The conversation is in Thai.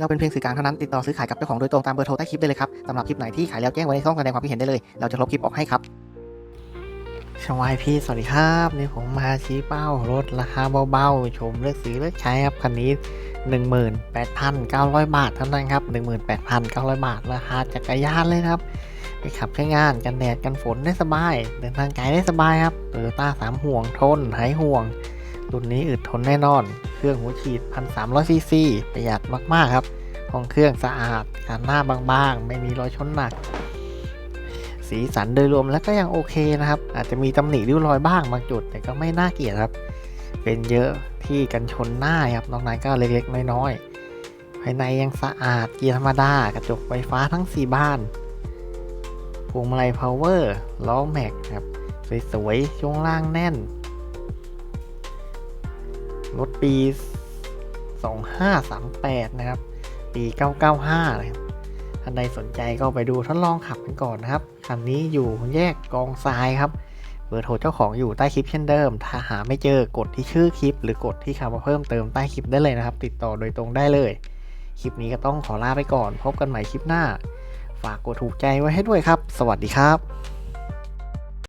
เราเป็นเพียงสื่อกลางเท่านั้นติดต่อซื้อขายกับเจ้าของโดยตรงตามเบอร์โทรใต้คลิปได้เลยครับสำหรับคลิปไหนที่ขายแล้วแจ้งไว้ในช่องแสดงความคิดเห็นได้เลย เราจะลบคลิปออกให้ครับชวายพี่สวัสดีครับนี่ผมมาชี้เป้ารถราคาเบาๆชมเลือกซื้อเลือกใช้ครับคันนี้ 18,900 บาทเท่านั้นครับ 18,900 บาทราคาจักรยานเลยครับไปขับใช้งานกันแดดกันฝนได้สบาย เดินทางไกลได้สบายครับโตโยต้าสามห่วงทนหายห่วงรุ่นนี้อึดทนแน่นอน เครื่องหัวฉีด 1,300ซีซีประหยัดมาก ๆ ครับห้องเครื่องสะอาดการหน้าบางๆ ไม่มีรอยชนหนัก สีสันโดยรวมแล้วก็ยังโอเคนะครับ อาจจะมีตำหนิริ้วรอยบ้างบางจุด แต่ก็ไม่น่าเกลียดครับ เป็นเยอะที่กันชนหน้าครับนอกนั้นก็เล็กๆ น้อยๆภายในยังสะอาดเกียร์ธรรมดากระจกไฟฟ้าทั้ง 4 บ้านพวงมาลัยพาวเวอร์ล้อแม็กครับสวยๆช่วงล่างแน่น รถปี 2538 นะครับ ปี 995 นะครับท่านใดสนใจก็ไปดูทดลองขับกันก่อนนะครับ คันนี้อยู่แยกกองทรายครับ เบอร์โทรเจ้าของอยู่ใต้คลิปเช่นเดิม ถ้าหาไม่เจอกดที่ชื่อคลิป หรือกดที่คำว่าเพิ่มเติมใต้คลิปได้เลยนะครับ ติดต่อโดยตรงได้เลย คลิปนี้ก็ต้องขอลาไปก่อน พบกันใหม่คลิปหน้า ฝากกดถูกใจไว้ให้ด้วยครับ สวัสดีครับ